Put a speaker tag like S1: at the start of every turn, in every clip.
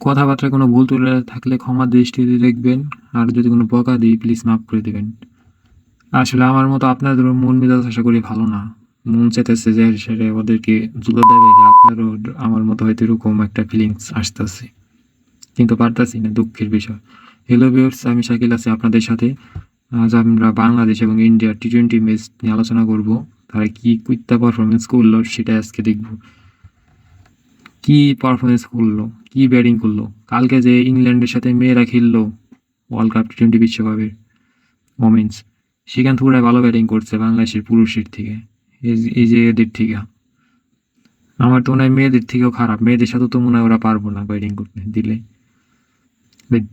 S1: কথাবার্তায় কোনো ভুল তুলে থাকলে ক্ষমা দৃষ্টিতে দেখবেন, আর যদি কোনো বকা দিই প্লিজ মাফ করে দেবেন। আসলে আমার মতো আপনাদের মন মেজাজ আশা করি ভালো না। মন চেতেছে যে সেরে ওদেরকে জুলো দেবে, যে আপনারও আমার মতো হয়তো এরকম একটা ফিলিংস আসতেছে। কিন্তু পারতাছি না, দুঃখের বিষয়। হ্যালো ভিউয়ার্স আমি শাকিল আছি আপনাদের সাথে। আজ আমরা বাংলাদেশ এবং ইন্ডিয়ার টি টোয়েন্টি ম্যাচ নিয়ে আলোচনা করব। তারা কি কুইত্তা পারফরমেন্স করল সেটা আজকে দেখব। কি পারফরমেন্স করল? কি ব্যাটিং করল? কালকে যে ইংল্যান্ডের সাথে মেয়েরা খেললো ওয়ার্ল্ড কাপ টি টোয়েন্টি বিশ্বকাপের ওমেন্স সেখান থেকে ওরা ভালো ব্যাটিং করছে বাংলাদেশের পুরুষের থেকে, এই যে- এদের থেকে। আমার তো মনে হয় মেয়েদের থেকেও খারাপ, মেয়েদের সাথে তো মনে হয় ওরা পারব না ব্যাটিং করতে, দিলে।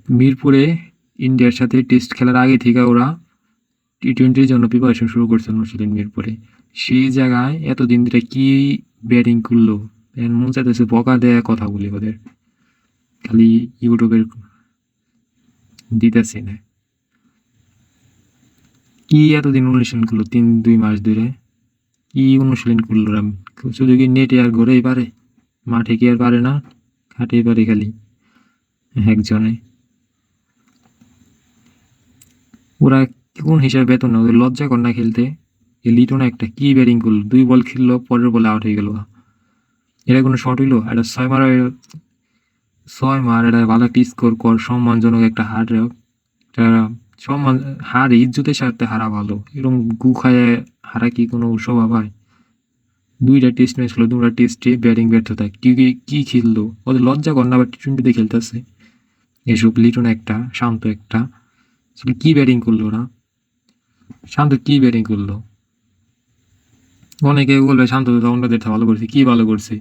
S1: মিরপুরে ইন্ডিয়ার সাথে টেস্ট খেলার আগে থেকে ওরা টি টোয়েন্টির জন্য প্রিপারেশন শুরু করছে মুসলিম মিরপুরে। সেই জায়গায় এতদিন ধরে কি ব্যাটিং করল? মন চাইতেছে বকা দেয়া কথা বলি ওদের। খালি ইউটিউবের দিতেছে না। কি এতদিন অনুশীলন করল? তিন, দুই মাস ধরে। কি অনুশীলন করল শুধু কি নেটে আর ঘরেই পারে? মাঠে কি আর পারে না? খাটেই পারে খালি একজনে। ওরা কোন হিসাবে বেতন ওদের লজ্জা কর না খেলতে। লিটন একটা কি ব্যাটিং করল? দুই বল খেললো, পরের বলে আউট হয়ে গেল। এটা কোনো শট হইল। এটা ছয় মারা ছয় মার, এটা ভালো একটা স্কোর কর, সম্মানজনক একটা হার। সম্মান হার ইজ্জতের সাথে হারা ভালো। এরকম গু খায় হারা কি কোনো স্বভাব হয় দুইটা টেস্ট ম্যাচ হলো দুটা টেস্টে ব্যাটিং ব্যর্থতা। কি কি- কি খেললো? ওদের লজ্জা কর না আবার টি টোয়েন্টিতে খেলতেছে। এসব লিটন একটা, শান্ত একটা। কি ব্যাটিং করল ওরা? শান্ত কি ব্যাটিং করল? অনেকে বলবে, শান্ত তো অন্যদের থেকে ভালো করছে। কি ভালো করছে?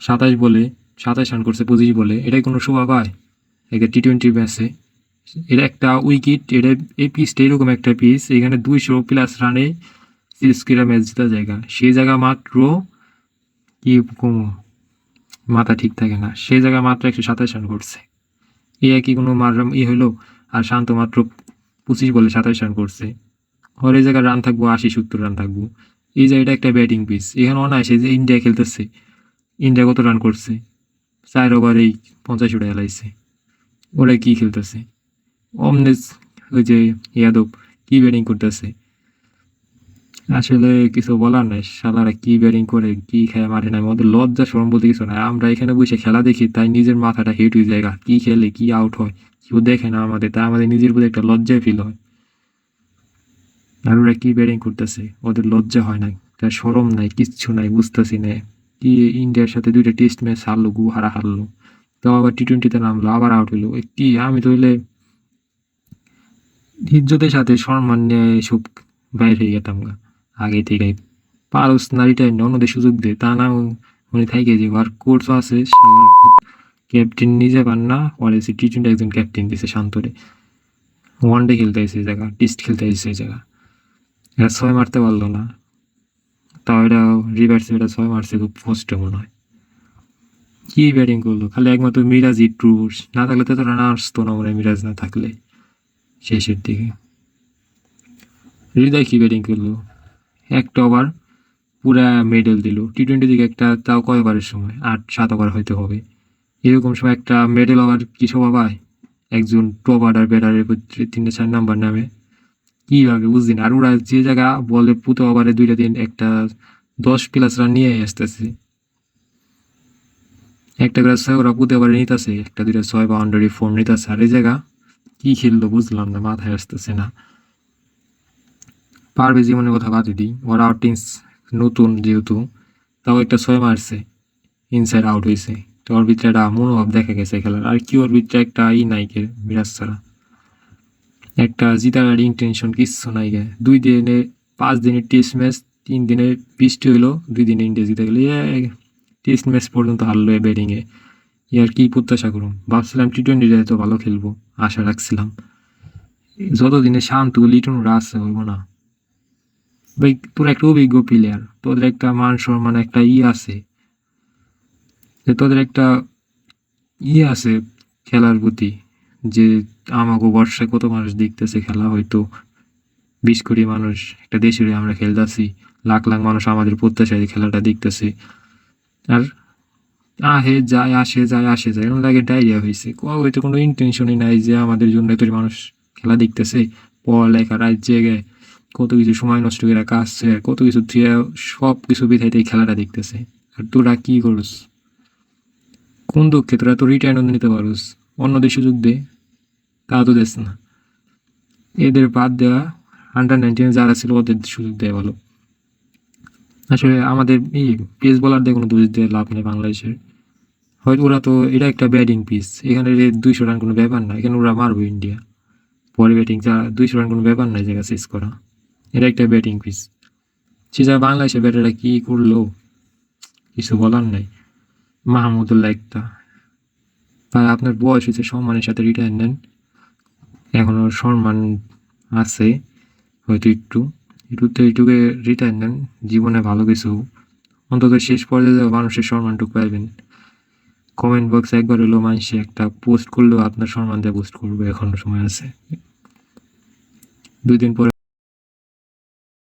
S1: সাতাশ বলে, সাতাশ রান করছে, পঁচিশ বলে, এটাই কোনো শোভা পায়? একটা টি টোয়েন্টি ম্যাচে এটা একটা উইকেট এটা এই পিচটা এরকম একটা পিচ এখানে দুইশো প্লাস রানে সিএসকেরা ম্যাচ জেতা জায়গা। সেই জায়গা মাত্র কি কমো? মাথা ঠিক থাকে না। সেই জায়গা মাত্র একশো সাতাশ রান করছে। এ কি কোনো মার ই হইল আর শান্ত মাত্র পঁচিশ বলে সাতাশ রান করছে। আর এই জায়গায় রান থাকব, আশি সত্তর রান থাকব। এই জায়গাটা একটা ব্যাটিং পিচ এখানে অনায়াসে যে ইন্ডিয়া খেলতেছে ইন্ডিয়া কত রান করছে? চার ওভারেই পঞ্চাশ উঠে এলাইছে ওরা কি খেলতেছে? অমনেস ওই যে ইয়াদব কি ব্যাটিং করতেছে? আসলে কিছু বলার নাই, শালারা কি ব্যাটিং করে, কি খেয়ে মাঠে নাই আমাদের লজ্জা সরম বলতে কিছু নাই। আমরা এখানে বসে খেলা দেখি, তাই নিজের মাথাটা হেট হয়ে যায়। কি খেলে, কি আউট হয়, কেউ দেখে না আমাদের, তাই আমাদের নিজের প্রতি একটা লজ্জায় ফিল হয়। আর ওরা কি ব্যাটিং করতেছে? ওদের লজ্জা হয় না তার সরম নাই, কিচ্ছু নাই, বুঝতেছি না। কি ইন্ডিয়ার সাথে দুইটা টেস্ট ম্যাচ হারলো, গু হারা হারলো। তাও আবার টি টোয়েন্টিতে নামলো, আবার আউট হইল কি, আমি তো হইলে ইজ্জতের সাথে সম্মান নিয়ে এসব বাইর হয়ে যেতাম গা। আগে থেকে পারস নারীটা অন্যদের সুযোগ দে। তা না উনি থাইকে যে আর কোর্সও আছে ক্যাপ্টেন নিজে পান না ওর এসে টি টোয়েন্টি একজন ক্যাপ্টেন দিছে শান্তরে। ওয়ান ডে খেলতে এসে জায়গা টেস্ট খেলতে এসে জায়গা। এরা ছয় মারতে পারল না। তাও এটা রিভার্সে এটা ছয় মারছে, খুব কষ্ট মনে হয়। কি ব্যাটিং করল? খালি একমাত্র মিরাজ ইট্রুস না থাকলে তো তোরা না আসতো না মনে হয়, মিরাজ না থাকলে। শেষের দিকে। হৃদয় কি ব্যাটিং করল? একটা ওভার পুরা মেডেল দিল। টি টোয়েন্টি দিকে একটা, তাও কয় ওভারের সময়? আট, সাত ওভার হয়তো হবে। এরকম সময় একটা মেডেল ওভার কী শোভা পায়? একজন টপ অর্ডার ব্যাটারের তিনটে, চার নাম্বার নামে। কীভাবে বুঝছি না। আর ওরা যে জায়গা বলে পুতো ওভারে দুইটা দিন একটা দশ প্লাস রান নিয়ে আসতেছে। একটা করে ছয় ওরা পুঁতে ওভারে নিতেছে, একটা দুইটা ছয় বাউন্ডারি ফোর নিতেছে। আর এই জায়গা কি খেললো বুঝলাম না, মাথায় আসতেছে না। পারবে জীবনের কথা বাদ দিই। ওরা আউটিংস নতুন যেহেতু, তাও একটা ছয় মারছে ইনসাইড আউট হয়েছে তো ওর ভিতরে একটা মনোভাব দেখা গেছে খেলার। আর কি ওর ভিতরে একটা ই নাই কে মিরাজ ছাড়া। একটা জিতার ইন্টেনশন কিচ্ছু নাই গে। দুই দিনে, পাঁচ দিনের টেস্ট ম্যাচ তিন দিনে বৃষ্টি হইল, দুই দিনে ইন্ডিয়া জিতে গেলো। টেস্ট ম্যাচ পর্যন্ত হারলো এ। ব্যাটিংয়ে ইয়ার কি প্রত্যাশা করুন ভাবছিলাম টি টোয়েন্টি তো ভালো খেলব, আশা রাখছিলাম। যতদিনে শান্ত লিটন ওরা আছে, হইব না। ভাই, তোর একটা অভিজ্ঞ প্লেয়ার তোদের একটা মান সম্মান, একটা ই আছে। যে তোদের একটা ই আছে খেলার প্রতি। যে আমাকে বর্ষায় কত মানুষ দেখতেছে খেলা, হয়তো বিশ কোটি মানুষ একটা দেশের আমরা খেলতেছি, লাখ লাখ মানুষ আমাদের প্রত্যাশায় খেলাটা দেখতেছে। আর আহে, যায়, আসে যায় আসে, যায়, এরকম লাগে ডায়রিয়া হয়েছে হয়তো কোনো ইন্টেনশনই নাই যে আমাদের জন্য এত মানুষ খেলা দেখতেছে, পড়ালেখা, রাত জেগে কত কিছু সময় নষ্ট করে কাজছে কত কিছু থুয়ে সব কিছু বিধাইতে খেলাটা দেখতেছে। আর তোরা কি করস? কোন দুঃখে তোরা তো রিটায়ারমেন্ট নিতে পারোস? অন্যদের সুযোগ দে তা তো দেস না। এদের বাদ দেওয়া আন্ডার নাইনটিন যারা ছিল ওদের সুযোগ দেয় ভালো আসলে আমাদের এই পেস বলারদের কোনো দোষ দিয়ে লাভ নেই বাংলাদেশের। হয়তো ওরা তো এটা একটা ব্যাটিং পিস এখানে দুইশো রান কোনো ব্যাপার না, এখানে ওরা মারবে ইন্ডিয়া পরে ব্যাটিং যা দুইশো রান কোনো ব্যাপার নাই জায়গা শেষ করা। এটা একটা ব্যাটিং পিস সে যা বাংলাদেশের ব্যাটাররা কী করল? কিছু বলার নাই। মাহমুদুল্লাহ একটা। আপনার বয়স হয়েছে, সম্মানের সাথে রিটায়ার নেন। এখনও সম্মান আছে, হয়তো একটু। একটু তো এইটুকু রিটায়ার নেন, জীবনে ভালো কিছু অন্তত শেষ পর্যায়ে মানুষের সম্মানটুকু পাইবেন। কমেন্ট বক্সে একবার হলো মানুষে একটা পোস্ট করলেও আপনার সম্মান দিয়ে পোস্ট করবে, এখনও সময় আছে। দুই দিন পরে